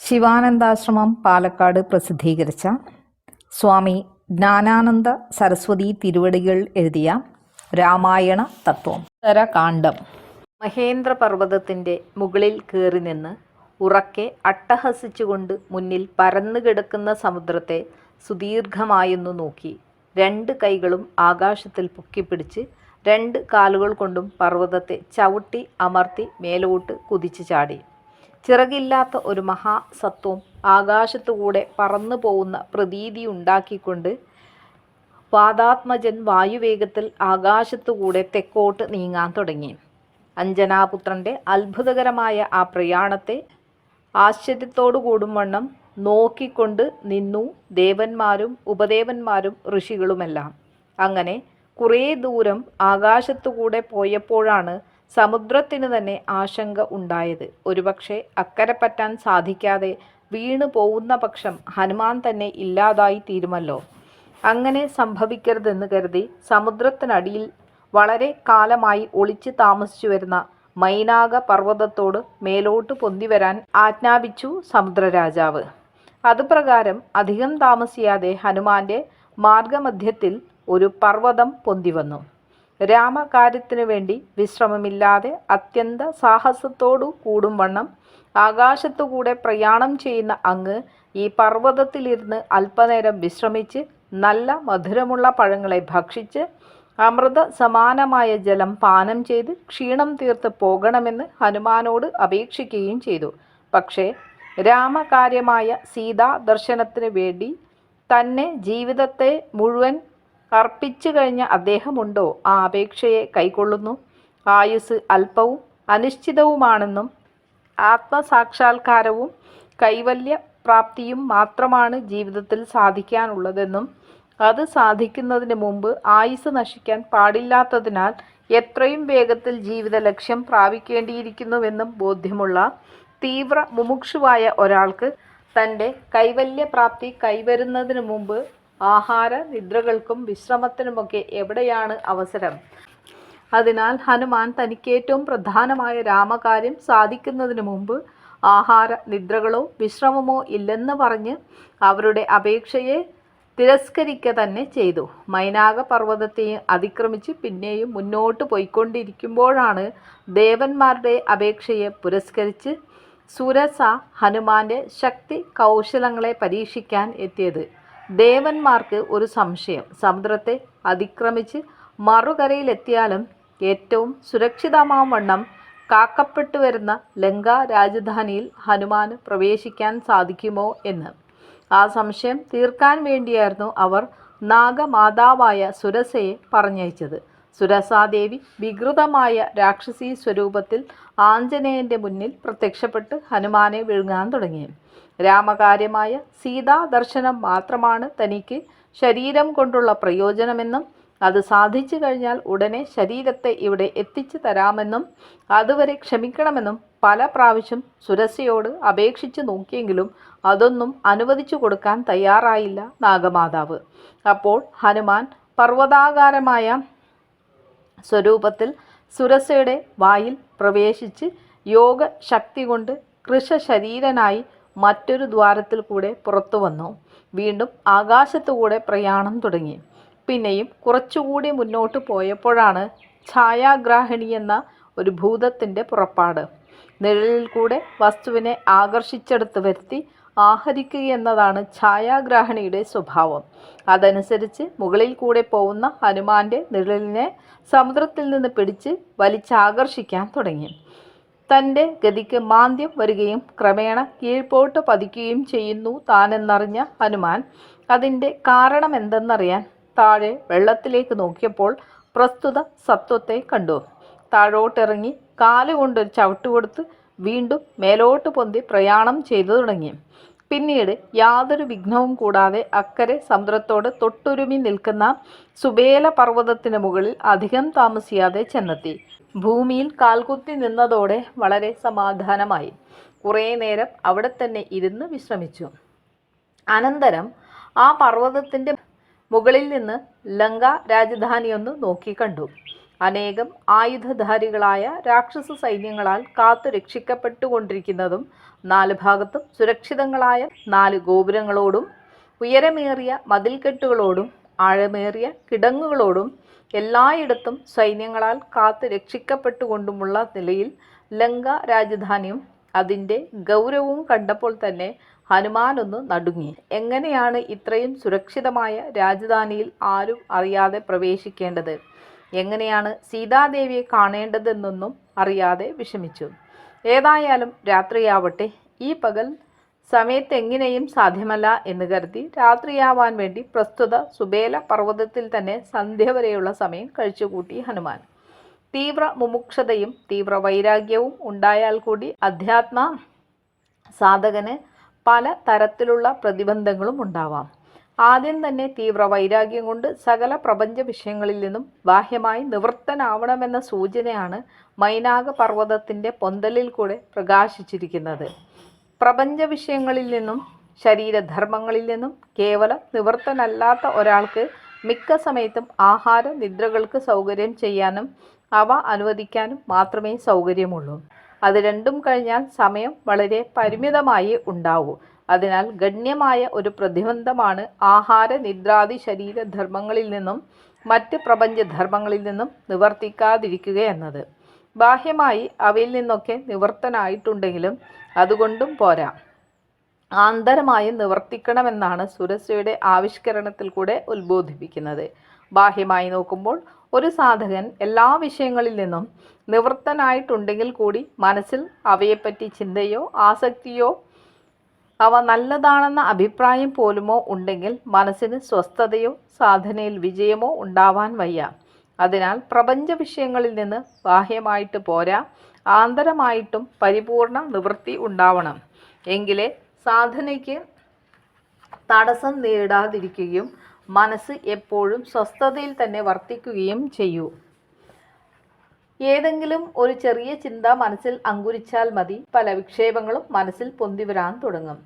ശിവാനന്ദാശ്രമം പാലക്കാട് പ്രസിദ്ധീകരിച്ച സ്വാമി ജ്ഞാനാനന്ദ സരസ്വതി തിരുവടികൾ എഴുതിയ രാമായണ തത്വം. ഉത്തരകാണ്ഡം മഹേന്ദ്ര പർവതത്തിന്റെ മുകളിൽ കയറി നിന്ന് ഉറക്കെ അട്ടഹസിച്ചുകൊണ്ട് മുന്നിൽ പരന്നു കിടക്കുന്ന സമുദ്രത്തെ സുദീർഘമായൊന്നു നോക്കി രണ്ട് കൈകളും ആകാശത്തിൽ പൊക്കിപ്പിടിച്ച് രണ്ട് കാലുകൾ കൊണ്ടും പർവതത്തെ ചവിട്ടി അമർത്തി മേലോട്ട് കുതിച്ചു ചാടി. ചിറകില്ലാത്ത ഒരു മഹാസത്വം ആകാശത്തുകൂടെ പറന്നു പോകുന്ന പ്രതീതി ഉണ്ടാക്കിക്കൊണ്ട് പാദാത്മജൻ വായുവേഗത്തിൽ ആകാശത്തുകൂടെ തെക്കോട്ട് നീങ്ങാൻ തുടങ്ങി. അഞ്ജനാപുത്രന്റെ അത്ഭുതകരമായ ആ പ്രയാണത്തെ ആശ്ചര്യത്തോടു കൂടും വണ്ണം നോക്കിക്കൊണ്ട് നിന്നു ദേവന്മാരും ഉപദേവന്മാരും ഋഷികളുമെല്ലാം. അങ്ങനെ കുറേ ദൂരം ആകാശത്തുകൂടെ പോയപ്പോഴാണ് സമുദ്രത്തിന് തന്നെ ആശങ്ക ഉണ്ടായത്. ഒരുപക്ഷെ അക്കരെ പറ്റാൻ സാധിക്കാതെ വീണു പോകുന്ന പക്ഷം ഹനുമാൻ തന്നെ ഇല്ലാതായി തീരുമല്ലോ. അങ്ങനെ സംഭവിക്കരുതെന്ന് കരുതി സമുദ്രത്തിനടിയിൽ വളരെ കാലമായി ഒളിച്ചു താമസിച്ചു വരുന്ന മൈനാക പർവതത്തോട് മേലോട്ട് പൊന്തി വരാൻ ആജ്ഞാപിച്ചു സമുദ്രരാജാവ്. അതുപ്രകാരം അധികം താമസിയാതെ ഹനുമാന്റെ മാർഗമധ്യത്തിൽ ഒരു പർവതം പൊന്തിവന്നു രാമകാര്യത്തിനു വേണ്ടി വിശ്രമമില്ലാതെ അത്യന്ത സാഹസത്തോടു കൂടും വണ്ണം ആകാശത്തുകൂടെ പ്രയാണം ചെയ്യുന്ന അങ്ങ് ഈ പർവതത്തിലിരുന്ന് അല്പനേരം വിശ്രമിച്ച് നല്ല മധുരമുള്ള പഴങ്ങളെ ഭക്ഷിച്ച് അമൃത സമാനമായ ജലം പാനം ചെയ്ത് ക്ഷീണം തീർത്ത് പോകണമെന്ന് ഹനുമാനോട് അപേക്ഷിക്കുകയും ചെയ്തു. പക്ഷേ രാമകാര്യമായ സീതാ ദർശനത്തിന് വേണ്ടി തന്നെ ജീവിതത്തെ മുഴുവൻ അർപ്പിച്ചു കഴിഞ്ഞ അദ്ദേഹമുണ്ടോ? ആ അപേക്ഷയെ കൈക്കൊള്ളുന്നു. ആയുസ് അല്പവും അനിശ്ചിതവുമാണെന്നും ആത്മസാക്ഷാത്കാരവും കൈവല്യ പ്രാപ്തിയും മാത്രമാണ് ജീവിതത്തിൽ സാധിക്കാനുള്ളതെന്നും അത് സാധിക്കുന്നതിന് മുമ്പ് ആയുസ് നശിക്കാൻ പാടില്ലാത്തതിനാൽ എത്രയും വേഗത്തിൽ ജീവിത ലക്ഷ്യം പ്രാപിക്കേണ്ടിയിരിക്കുന്നുവെന്നും ബോധ്യമുള്ള തീവ്ര മുമുക്ഷുവായ ഒരാൾക്ക് തന്റെ കൈവല്യപ്രാപ്തി കൈവരുന്നതിന് മുമ്പ് ആഹാര നിദ്രകൾക്കും വിശ്രമത്തിനുമൊക്കെ എവിടെയാണ് അവസരം? അതിനാൽ ഹനുമാൻ തനിക്ക് ഏറ്റവും പ്രധാനമായ രാമകാര്യം സാധിക്കുന്നതിന് മുമ്പ് ആഹാര നിദ്രകളോ വിശ്രമമോ ഇല്ലെന്ന് പറഞ്ഞ് അവരുടെ അപേക്ഷയെ തിരസ്കരിക്ക തന്നെ ചെയ്തു. മൈനാക പർവതത്തെ അതിക്രമിച്ച് പിന്നെയും മുന്നോട്ട് പോയിക്കൊണ്ടിരിക്കുമ്പോഴാണ് ദേവന്മാരുടെ അപേക്ഷയെ പുരസ്കരിച്ച് സുരസ ഹനുമാന്റെ ശക്തി കൗശലങ്ങളെ പരീക്ഷിക്കാൻ എത്തിയത്. ദേവന്മാർക്ക് ഒരു സംശയം. സമുദ്രത്തെ അതിക്രമിച്ച് മറുകരയിലെത്തിയാലും ഏറ്റവും സുരക്ഷിതമാം വണ്ണം കാക്കപ്പെട്ടു വരുന്ന ലങ്ക രാജധാനിയിൽ ഹനുമാന് പ്രവേശിക്കാൻ സാധിക്കുമോ എന്ന്. ആ സംശയം തീർക്കാൻ വേണ്ടിയായിരുന്നു അവർ നാഗമാതാവായ സുരസയെ പറഞ്ഞയച്ചത്. സുരസാദേവി വികൃതമായ രാക്ഷസി സ്വരൂപത്തിൽ ആഞ്ജനേയന്റെ മുന്നിൽ പ്രത്യക്ഷപ്പെട്ട് ഹനുമാനെ വിഴുങ്ങാൻ തുടങ്ങി. രാമകാര്യമായ സീതാ ദർശനം മാത്രമാണ് തനിക്ക് ശരീരം കൊണ്ടുള്ള പ്രയോജനമെന്നും അത് സാധിച്ചു കഴിഞ്ഞാൽ ഉടനെ ശരീരത്തെ ഇവിടെ എത്തിച്ചു തരാമെന്നും അതുവരെ ക്ഷമിക്കണമെന്നും പല പ്രാവശ്യം സുരസയോട് അപേക്ഷിച്ചു നോക്കിയെങ്കിലും അതൊന്നും അനുവദിച്ചു കൊടുക്കാൻ തയ്യാറായില്ല നാഗമാതാവ്. അപ്പോൾ ഹനുമാൻ പർവതാകാരമായ സ്വരൂപത്തിൽ സുരസയുടെ വായിൽ പ്രവേശിച്ച് യോഗ ശക്തി കൊണ്ട് കൃഷശരീരനായി മറ്റൊരു ദ്വാരത്തിൽ കൂടെ പുറത്തു വന്നു. വീണ്ടും ആകാശത്തുകൂടെ പ്രയാണം തുടങ്ങി. പിന്നെയും കുറച്ചുകൂടി മുന്നോട്ട് പോയപ്പോഴാണ് ഛായാഗ്രാഹിണി എന്ന ഒരു ഭൂതത്തിന്റെ പുറപ്പാട്. നിഴലിൽ കൂടെ വസ്തുവിനെ ആകർഷിച്ചെടുത്ത് വരുത്തി ആഹരിക്കുകയെന്നതാണ് ഛായാഗ്രാഹിണിയുടെ സ്വഭാവം. അതനുസരിച്ച് മുകളിൽ കൂടെ പോകുന്ന ഹനുമാന്റെ നിഴലിനെ സമുദ്രത്തിൽ നിന്ന് പിടിച്ച് വലിച്ചാകർഷിക്കാൻ തുടങ്ങി. തന്റെ ഗതിക്ക് മാന്ദ്യം വരികയും ക്രമേണ കീഴ്പോട്ട് പതിക്കുകയും ചെയ്യുന്നു താനെന്നറിഞ്ഞ ഹനുമാൻ. അതിന്റെ കാരണം എന്തെന്നറിയാൻ താഴെ വെള്ളത്തിലേക്ക് നോക്കിയപ്പോൾ പ്രസ്തുത സത്വത്തെ കണ്ടു. താഴോട്ടിറങ്ങി കാലുകൊണ്ടൊരു ചവിട്ട് കൊടുത്ത് വീണ്ടും മേലോട്ട് പൊന്തി പ്രയാണം ചെയ്തു തുടങ്ങി. പിന്നീട് യാതൊരു വിഘ്നവും കൂടാതെ അക്കരെ സമുദ്രത്തോട് തൊട്ടുരുമി നിൽക്കുന്ന സുബേല പർവതത്തിന് മുകളിൽ അധികം താമസിയാതെ ചെന്നെത്തി. ഭൂമിയിൽ കാൽകുത്തി നിന്നതോടെ വളരെ സമാധാനമായി. കുറേ നേരം അവിടെ തന്നെ ഇരുന്ന് വിശ്രമിച്ചു. അനന്തരം ആ പർവതത്തിന്റെ മുകളിൽ നിന്ന് ലങ്ക രാജധാനിയൊന്ന് നോക്കി കണ്ടു. അനേകം ആയുധധാരികളായ രാക്ഷസ സൈന്യങ്ങളാൽ കാത്തു രക്ഷിക്കപ്പെട്ടുകൊണ്ടിരിക്കുന്നതും നാല് ഭാഗത്തും സുരക്ഷിതങ്ങളായ നാല് ഗോപുരങ്ങളോടും ഉയരമേറിയ മതിൽക്കെട്ടുകളോടും ആഴമേറിയ കിടങ്ങുകളോടും എല്ലായിടത്തും സൈന്യങ്ങളാൽ കാത്തു രക്ഷിക്കപ്പെട്ടുകൊണ്ടുമുള്ള നിലയിൽ ലങ്ക രാജധാനിയും അതിന്റെ ഗൗരവവും കണ്ടപ്പോൾ തന്നെ ഹനുമാനൊന്ന് നടുങ്ങി. എങ്ങനെയാണ് ഇത്രയും സുരക്ഷിതമായ രാജധാനിയിൽ ആരും അറിയാതെ പ്രവേശിക്കേണ്ടത്? എങ്ങനെയാണ് സീതാദേവിയെ കാണേണ്ടതെന്നൊന്നും അറിയാതെ വിഷമിച്ചു. ഏതായാലും രാത്രിയാവട്ടെ ഈ പകൽ സമയത്ത് എങ്ങനെയും സാധ്യമല്ല എന്ന് കരുതി രാത്രിയാവാൻ വേണ്ടി പ്രസ്തുത സുബേല പർവതത്തിൽ തന്നെ സന്ധ്യ വരെയുള്ള സമയം കഴിച്ചുകൂട്ടി ഹനുമാൻ. തീവ്ര മുമുക്ഷതയും തീവ്ര വൈരാഗ്യവും ഉണ്ടായാൽ കൂടി അധ്യാത്മ സാധകന് പല തരത്തിലുള്ള പ്രതിബന്ധങ്ങളും ഉണ്ടാവാം. ആദ്യം തന്നെ തീവ്ര വൈരാഗ്യം കൊണ്ട് സകല പ്രപഞ്ച വിഷയങ്ങളിൽ നിന്നും ബാഹ്യമായി നിവൃത്തനാവണമെന്ന സൂചനയാണ് മൈനാക പർവതത്തിന്റെ പൊന്തലിൽ കൂടെ പ്രകാശിച്ചിരിക്കുന്നത്. പ്രപഞ്ച വിഷയങ്ങളിൽ നിന്നും ശരീരധർമ്മങ്ങളിൽ നിന്നും കേവലം നിവൃത്തനല്ലാത്ത ഒരാൾക്ക് മിക്ക സമയത്തും ആഹാര നിദ്രകൾക്ക് സൗകര്യം ചെയ്യാനും അവ അനുവദിക്കാനും മാത്രമേ സൗകര്യമുള്ളൂ. അത് രണ്ടും കഴിഞ്ഞാൽ സമയം വളരെ പരിമിതമായി ഉണ്ടാവൂ. അതിനാൽ ഗണ്യമായ ഒരു പ്രതിബന്ധമാണ് ആഹാര നിദ്രാദി ശരീരധർമ്മങ്ങളിൽ നിന്നും മറ്റ് പ്രപഞ്ചധർമ്മങ്ങളിൽ നിന്നും നിവർത്തിക്കാതിരിക്കുക എന്നത്. ബാഹ്യമായി അവയിൽ നിന്നൊക്കെ നിവർത്തനായിട്ടുണ്ടെങ്കിലും അതുകൊണ്ടും പോരാ. ആന്തരമായി നിവർത്തിക്കണമെന്നാണ് സുരസയുടെ ആവിഷ്കരണത്തിൽ കൂടെ ഉത്ബോധിപ്പിക്കുന്നത്. ബാഹ്യമായി നോക്കുമ്പോൾ ഒരു സാധകൻ എല്ലാ വിഷയങ്ങളിൽ നിന്നും നിവർത്തനായിട്ടുണ്ടെങ്കിൽ കൂടി മനസ്സിൽ അവയെപ്പറ്റി ചിന്തയോ ആസക്തിയോ അവ നല്ലതാണെന്ന അഭിപ്രായം പോലുമോ ഉണ്ടെങ്കിൽ മനസ്സിന് സ്വസ്ഥതയോ സാധനയിൽ വിജയമോ ഉണ്ടാവാൻ വയ്യ. അതിനാൽ പ്രപഞ്ച വിഷയങ്ങളിൽ നിന്ന് ബാഹ്യമായിട്ട് പോരാ ആന്തരമായിട്ടും പരിപൂർണ നിവൃത്തി ഉണ്ടാവണം. എങ്കിലേ സാധനയ്ക്ക് തടസ്സം നേരിടാതിരിക്കുകയും മനസ്സ് എപ്പോഴും സ്വസ്ഥതയിൽ തന്നെ വർത്തിക്കുകയും ചെയ്യൂ. ഏതെങ്കിലും ഒരു ചെറിയ ചിന്ത മനസ്സിൽ അങ്കുരിച്ചാൽ മതി. പല വിക്ഷേപങ്ങളും മനസ്സിൽ പൊന്തിവരാൻ തുടങ്ങും.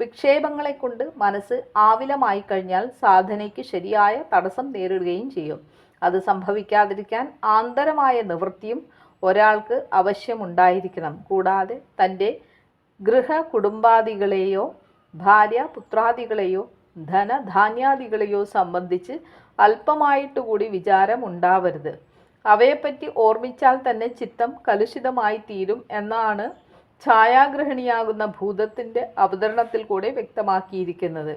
വിക്ഷേപങ്ങളെ കൊണ്ട് മനസ്സ് ആവിലമായി കഴിഞ്ഞാൽ സാധനയ്ക്ക് ശരിയായ തടസ്സം നേരിടുകയും ചെയ്യും. അത് സംഭവിക്കാതിരിക്കാൻ ആന്തരമായ നിവൃത്തിയും ഒരാൾക്ക് ആവശ്യമുണ്ടായിരിക്കണം കൂടാതെ തന്റെ ഗൃഹ കുടുംബാദികളെയോ ഭാര്യ പുത്രാദികളെയോ ധനധാന്യാദികളെയോ സംബന്ധിച്ച് അല്പമായിട്ടുകൂടി വിചാരം ഉണ്ടാവരുത് അവയെപ്പറ്റി ഓർമ്മിച്ചാൽ തന്നെ ചിത്തം കലുഷിതമായി തീരും എന്നാണ് ഛായാഗ്രഹണിയാകുന്ന ഭൂതത്തിന്റെ അവതരണത്തിൽ കൂടെ വ്യക്തമാക്കിയിരിക്കുന്നത്.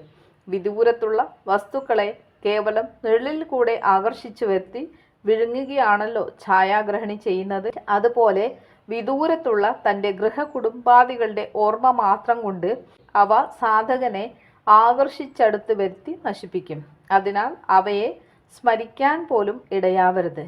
വിദൂരത്തുള്ള വസ്തുക്കളെ കേവലം നിഴലിൽ കൂടെ ആകർഷിച്ചു വരുത്തി വിഴുങ്ങുകയാണല്ലോ ഛായാഗ്രഹണി ചെയ്യുന്നത്. അതുപോലെ വിദൂരത്തുള്ള തന്റെ ഗൃഹകുടുംബാദികളുടെ ഓർമ്മ മാത്രം കൊണ്ട് അവ സാധകനെ ആകർഷിച്ചടുത്ത് വരുത്തി നശിപ്പിക്കും. അതിനാൽ അവയെ സ്മരിക്കാൻ പോലും ഇടയാവരുത്.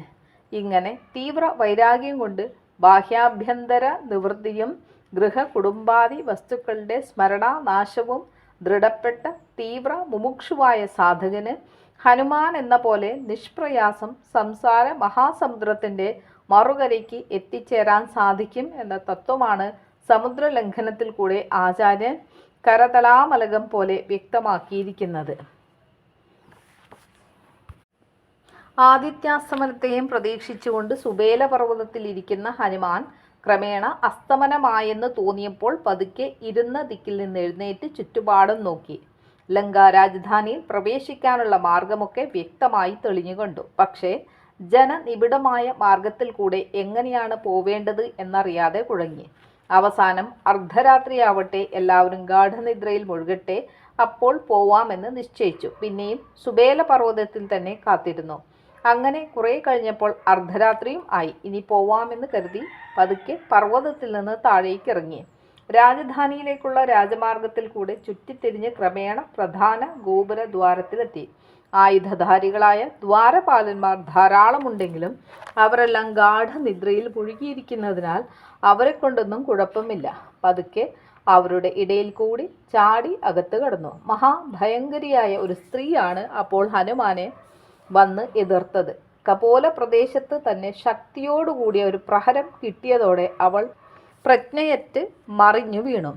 ഇങ്ങനെ തീവ്ര വൈരാഗ്യം കൊണ്ട് ബാഹ്യാഭ്യന്തര നിവൃത്തിയും ഗൃഹ കുടുംബാദി വസ്തുക്കളുടെ സ്മരണാനാശവും ദൃഢപ്പെട്ട തീവ്ര മുമുക്ഷുവായ സാധകന് ഹനുമാൻ എന്ന പോലെ നിഷ്പ്രയാസം സംസാര മഹാസമുദ്രത്തിന്റെ മറുകരയ്ക്ക് എത്തിച്ചേരാൻ സാധിക്കും എന്ന തത്വമാണ് സമുദ്രലംഘനത്തിൽ കൂടെ ആചാര്യൻ കരതലാമലകം പോലെ വ്യക്തമാക്കിയിരിക്കുന്നത്. ആദിത്യാസ്തമനത്തെയും പ്രതീക്ഷിച്ചുകൊണ്ട് സുബേല പർവതത്തിൽ ഇരിക്കുന്ന ഹനുമാൻ ക്രമേണ അസ്തമനമായെന്ന് തോന്നിയപ്പോൾ പതുക്കെ ഇരുന്ന ദിക്കിൽ നിന്ന് എഴുന്നേറ്റ് ചുറ്റുപാടും നോക്കി. ലങ്ക രാജധാനിയിൽ പ്രവേശിക്കാനുള്ള മാർഗമൊക്കെ വ്യക്തമായി തെളിഞ്ഞുകൊണ്ടു. പക്ഷേ ജനനിബിഡമായ മാർഗത്തിൽ കൂടെ എങ്ങനെയാണ് പോവേണ്ടത് എന്നറിയാതെ കുഴങ്ങി. അവസാനം അർദ്ധരാത്രിയാവട്ടെ എല്ലാവരും ഗാഠനിദ്രയിൽ മുഴുകട്ടെ അപ്പോൾ പോവാമെന്ന് നിശ്ചയിച്ചു. പിന്നെയും സുബേല പർവതത്തിൽ തന്നെ കാത്തിരുന്നു. അങ്ങനെ കുറേ കഴിഞ്ഞപ്പോൾ അർദ്ധരാത്രിയും ആയി. ഇനി പോവാമെന്ന് കരുതി പതുക്കെ പർവതത്തിൽ നിന്ന് താഴേക്ക് ഇറങ്ങി. രാജധാനിയിലേക്കുള്ള രാജമാർഗത്തിൽ കൂടെ ചുറ്റിത്തിരിഞ്ഞ് ക്രമേണ പ്രധാന ഗോപുര ദ്വാരത്തിലെത്തി. ആയുധധാരികളായ ദ്വാരപാലന്മാർ ധാരാളമുണ്ടെങ്കിലും അവരെല്ലാം ഗാഠനിദ്രയിൽ മുഴുകിയിരിക്കുന്നതിനാൽ അവരെ കൊണ്ടൊന്നും കുഴപ്പമില്ല. പതുക്കെ അവരുടെ ഇടയിൽ കൂടി ചാടി അകത്ത് കടന്നു. മഹാഭയങ്കരിയായ ഒരു സ്ത്രീയാണ് അപ്പോൾ ഹനുമാനെ വന്ന് എതിർത്തത്. കപോല പ്രദേശത്ത് തന്നെ ശക്തിയോടുകൂടിയ ഒരു പ്രഹരം കിട്ടിയതോടെ അവൾ പ്രജ്ഞയറ്റ് മറിഞ്ഞു വീണു.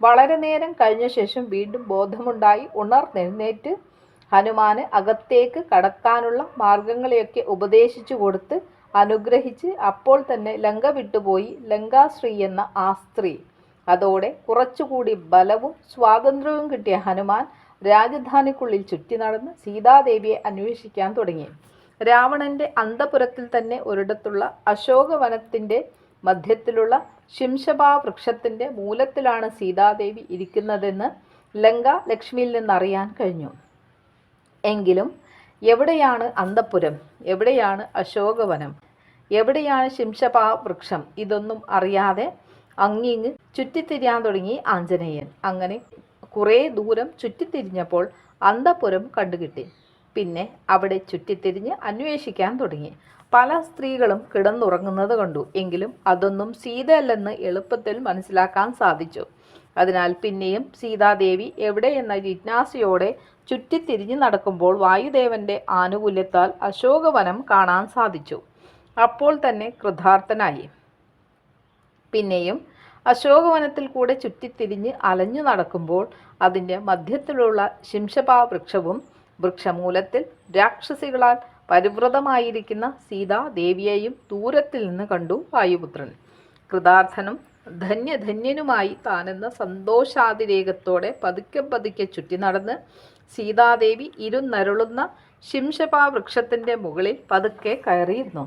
വളരെ നേരം കഴിഞ്ഞ ശേഷം വീണ്ടും ബോധമുണ്ടായി. ഉണർന്നെഴുന്നേറ്റ് ഹനുമാന് അകത്തേക്ക് കടക്കാനുള്ള മാർഗങ്ങളെയൊക്കെ ഉപദേശിച്ചു കൊടുത്ത് അനുഗ്രഹിച്ച് അപ്പോൾ തന്നെ ലങ്ക വിട്ടുപോയി. ലങ്കാശ്രീ എന്ന ആ സ്ത്രീ. അതോടെ കുറച്ചുകൂടി ബലവും സ്വാതന്ത്ര്യവും കിട്ടിയ ഹനുമാൻ രാജധാനിക്കുള്ളിൽ ചുറ്റി നടന്ന് സീതാദേവിയെ അന്വേഷിക്കാൻ തുടങ്ങി. രാവണന്റെ അന്തപുരത്തിൽ തന്നെ ഒരിടത്തുള്ള അശോകവനത്തിന്റെ മധ്യത്തിലുള്ള ശിംശപാ വൃക്ഷത്തിന്റെ മൂലത്തിലാണ് സീതാദേവി ഇരിക്കുന്നതെന്ന് ലങ്ക ലക്ഷ്മിയിൽ നിന്നറിയാൻ കഴിഞ്ഞു. എങ്കിലും എവിടെയാണ് അന്തപുരം? എവിടെയാണ് അശോകവനം? എവിടെയാണ് ശിംശപാ വൃക്ഷം ഇതൊന്നും അറിയാതെ അങ്ങിങ്ങ് ചുറ്റിത്തിരിയാൻ തുടങ്ങി ആഞ്ജനേയൻ. അങ്ങനെ കുറേ ദൂരം ചുറ്റിത്തിരിഞ്ഞപ്പോൾ അന്തപുരം കണ്ടുകിട്ടി. പിന്നെ അവിടെ ചുറ്റിത്തിരിഞ്ഞ് അന്വേഷിക്കാൻ തുടങ്ങി. പല സ്ത്രീകളും കിടന്നുറങ്ങുന്നത് കണ്ടു. എങ്കിലും അതൊന്നും സീതയല്ലെന്ന് എളുപ്പത്തിൽ മനസ്സിലാക്കാൻ സാധിച്ചു. അതിനാൽ പിന്നെയും സീതാദേവി എവിടെയെന്ന ജിജ്ഞാസയോടെ ചുറ്റിത്തിരിഞ്ഞ് നടക്കുമ്പോൾ വായുദേവന്റെ ആനുകൂല്യത്താൽ അശോകവനം കാണാൻ സാധിച്ചു. അപ്പോൾ തന്നെ കൃതാർത്ഥനായി. പിന്നെയും അശോകവനത്തിൽ കൂടെ ചുറ്റിത്തിരിഞ്ഞ് അലഞ്ഞു നടക്കുമ്പോൾ അതിന്റെ മധ്യത്തിലുള്ള ശിംശപാ വൃക്ഷവും വൃക്ഷമൂലത്തിൽ രാക്ഷസികളാൽ പരിവൃതമായിരിക്കുന്ന സീതാദേവിയെയും ദൂരത്തിൽ നിന്ന് കണ്ടു വായുപുത്രൻ. കൃതാർത്ഥനും ധന്യധന്യനുമായി താനെന്ന സന്തോഷാതിരേകത്തോടെ പതുക്കെ പതുക്കെ ചുറ്റി നടന്ന് സീതാദേവി ഇരുന്നരുളുന്ന ശിംശപാ വൃക്ഷത്തിന്റെ മുകളിൽ പതുക്കെ കയറിയിരുന്നു.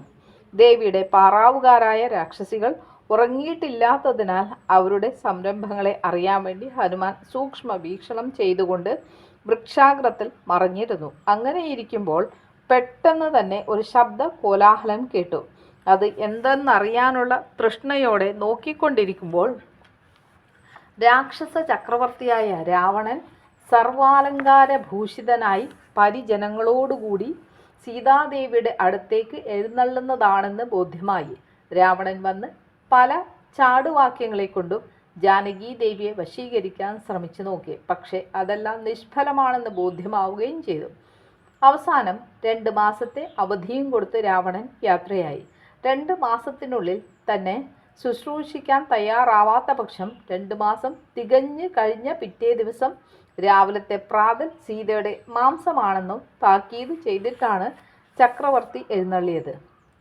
ദേവിയുടെ പാറാവുകാരായ രാക്ഷസികൾ ഉറങ്ങിയിട്ടില്ലാത്തതിനാൽ അവരുടെ സംരംഭങ്ങളെ അറിയാൻ വേണ്ടി ഹനുമാൻ സൂക്ഷ്മ വീക്ഷണം ചെയ്തുകൊണ്ട് വൃക്ഷാഗ്രത്തിൽ മറഞ്ഞിരുന്നു. അങ്ങനെയിരിക്കുമ്പോൾ പെട്ടെന്ന് തന്നെ ഒരു ശബ്ദ കോലാഹലം കേട്ടു. അത് എന്തെന്നറിയാനുള്ള തൃഷ്ണയോടെ നോക്കിക്കൊണ്ടിരിക്കുമ്പോൾ രാക്ഷസ ചക്രവർത്തിയായ രാവണൻ സർവാലങ്കാര ഭൂഷിതനായി പരിജനങ്ങളോടുകൂടി സീതാദേവിയുടെ അടുത്തേക്ക് എഴുന്നള്ളുന്നതാണെന്ന് ബോധ്യമായി. രാവണൻ വന്ന് പല ചാടുവാക്യങ്ങളെ കൊണ്ടും ജാനകി ദേവിയെ വശീകരിക്കാൻ ശ്രമിച്ചു നോക്കി. പക്ഷേ അതെല്ലാം നിഷ്ഫലമാണെന്ന് ബോധ്യമാവുകയും ചെയ്തു. അവസാനം രണ്ട് മാസത്തെ അവധിയും കൊടുത്ത് രാവണൻ യാത്രയായി. രണ്ട് മാസത്തിനുള്ളിൽ തന്നെ ശുശ്രൂഷിക്കാൻ തയ്യാറാവാത്ത പക്ഷം രണ്ട് മാസം തികഞ്ഞു കഴിഞ്ഞ പിറ്റേ ദിവസം രാവിലത്തെ പ്രാതൽ സീതയുടെ മാംസമാണെന്നും താക്കീത് ചെയ്തിട്ടാണ് ചക്രവർത്തി എഴുന്നള്ളിയത്.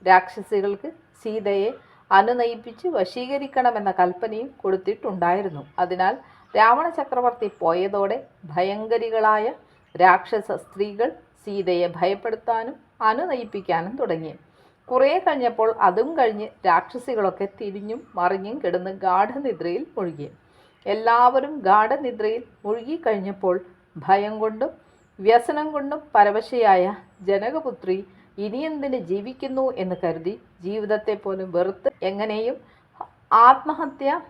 രാക്ഷസികൾക്ക് സീതയെ അനുനയിപ്പിച്ച് വശീകരിക്കണമെന്ന കൽപ്പനയും കൊടുത്തിട്ടുണ്ടായിരുന്നു. അതിനാൽ രാവണ ചക്രവർത്തി പോയതോടെ ഭയങ്കരികളായ രാക്ഷസ സ്ത്രീകൾ സീതയെ ഭയപ്പെടുത്താനും അനുനയിപ്പിക്കാനും തുടങ്ങി. കുറേ കഴിഞ്ഞപ്പോൾ അതും കഴിഞ്ഞ് രാക്ഷസികളൊക്കെ തിരിഞ്ഞും മറിഞ്ഞും കിടന്ന് ഗാഠനിദ്രയിൽ മുഴുകി. എല്ലാവരും ഗാഠനിദ്രയിൽ മുഴുകിക്കഴിഞ്ഞപ്പോൾ ഭയം കൊണ്ടും വ്യസനം കൊണ്ടും പരവശയായ ജനകപുത്രി ഇനിയെന്തിന് ജീവിക്കുന്നു എന്ന് കരുതി ജീവിതത്തെ പോലും വെറുത്ത് എങ്ങനെയും ആത്മഹത്യ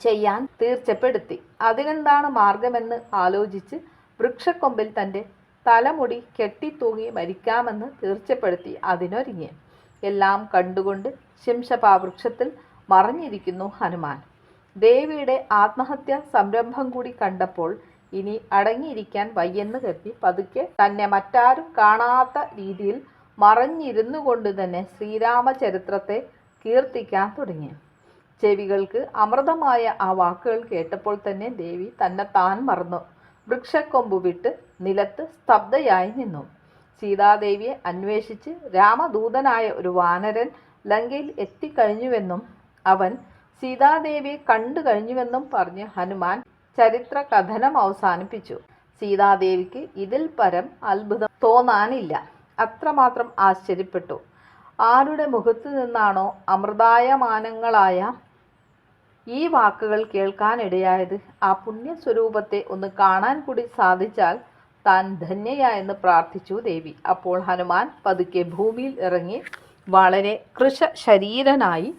ചെയ്യാൻ തീർച്ചപ്പെടുത്തി. അതിനെന്താണ് മാർഗമെന്ന് ആലോചിച്ച് വൃക്ഷക്കൊമ്പിൽ തന്റെ തലമുടി കെട്ടിത്തൂങ്ങി മരിക്കാമെന്ന് തീർച്ചപ്പെടുത്തി അതിനൊരുങ്ങി എല്ലാം കണ്ടുകൊണ്ട് ശിംശപാ വൃക്ഷത്തിൽ മറഞ്ഞിരിക്കുന്നു ഹനുമാൻ. ദേവിയുടെ ആത്മഹത്യ സംരംഭം കൂടി കണ്ടപ്പോൾ ഇനി അടങ്ങിയിരിക്കാൻ വയ്യെന്ന് കരുതി പതുക്കെ തന്നെ മറ്റാരും കാണാത്ത രീതിയിൽ മറഞ്ഞിരുന്നു കൊണ്ട് തന്നെ ശ്രീരാമചരിത്രത്തെ കീർത്തിക്കാൻ തുടങ്ങി. ചെവികൾക്ക് അമൃതമായ ആ വാക്കുകൾ കേട്ടപ്പോൾ തന്നെ ദേവി തന്നെ താൻ മറന്നു. വൃക്ഷക്കൊമ്പ് വിട്ട് നിലത്ത് സ്തബ്ധയായി നിന്നു. സീതാദേവിയെ അന്വേഷിച്ച് രാമദൂതനായ ഒരു വാനരൻ ലങ്കയിൽ എത്തിക്കഴിഞ്ഞുവെന്നും അവൻ സീതാദേവിയെ കണ്ടു കഴിഞ്ഞുവെന്നും പറഞ്ഞ് ഹനുമാൻ ചരിത്ര കഥനം അവസാനിപ്പിച്ചു. സീതാദേവിക്ക് ഇതിൽ പരം അത്ഭുതം തോന്നാനില്ല. അത്രമാത്രം ആശ്ചര്യപ്പെട്ടു. ആരുടെ മുഖത്തു നിന്നാണോ അമൃതായമാനങ്ങളായ ഈ വാക്കുകൾ കേൾക്കാനിടയായത്? ആ പുണ്യസ്വരൂപത്തെ ഒന്ന് കാണാൻ കൂടി സാധിച്ചാൽ താൻ ധന്യയായെന്ന് പ്രാർത്ഥിച്ചു ദേവി. അപ്പോൾ ഹനുമാൻ പതുക്കെ ഭൂമിയിൽ ഇറങ്ങി വളരെ കൃശ ശരീരനായി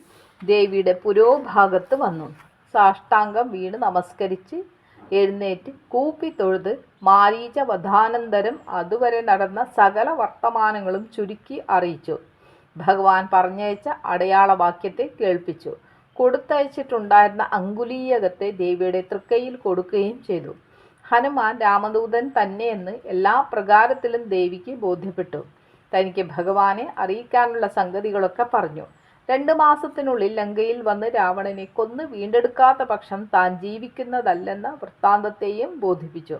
ദേവിയുടെ പുരോഭാഗത്ത് വന്നു. സാഷ്ടാംഗം വീണ് നമസ്കരിച്ച് എഴുന്നേറ്റ് കൂപ്പി തൊഴുത് മാരീച വധാനന്തരം അതുവരെ നടന്ന സകല വർത്തമാനങ്ങളും ചുരുക്കി അറിയിച്ചു. ഭഗവാൻ പറഞ്ഞയച്ച അടയാളവാക്യത്തെ കേൾപ്പിച്ചു. കൊടുത്തയച്ചിട്ടുണ്ടായിരുന്ന അങ്കുലീയകത്തെ ദേവിയുടെ തൃക്കൈയിൽ കൊടുക്കുകയും ചെയ്തു. ഹനുമാൻ രാമദൂതൻ തന്നെയെന്ന് എല്ലാ പ്രകാരത്തിലും ദേവിക്ക് ബോധ്യപ്പെട്ടു. തനിക്ക് ഭഗവാനെ അറിയിക്കാനുള്ള സംഗതികളൊക്കെ പറഞ്ഞു. രണ്ടു മാസത്തിനുള്ളിൽ ലങ്കയിൽ വന്ന് രാവണനെ കൊന്ന് വീണ്ടെടുക്കാത്ത പക്ഷം താൻ ജീവിക്കുന്നതല്ലെന്ന വൃത്താന്തത്തെയും ബോധിപ്പിച്ചു.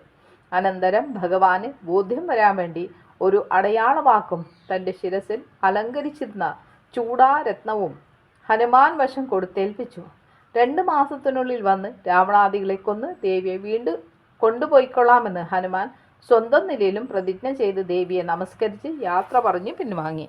അനന്തരം ഭഗവാന് ബോധ്യം വരാൻ വേണ്ടി ഒരു അടയാളവാക്കും തന്റെ ശിരസിൽ അലങ്കരിച്ചിരുന്ന ചൂടാരത്നവും ഹനുമാൻ വശം കൊടുത്തേൽപ്പിച്ചു. രണ്ട് മാസത്തിനുള്ളിൽ വന്ന് രാവണാദികളെ കൊന്ന് ദേവിയെ വീണ്ടും കൊണ്ടുപോയിക്കൊള്ളാമെന്ന് ഹനുമാൻ സ്വന്തം നിലയിലും പ്രതിജ്ഞ ചെയ്ത് ദേവിയെ നമസ്കരിച്ച് യാത്ര പറഞ്ഞു പിൻവാങ്ങി.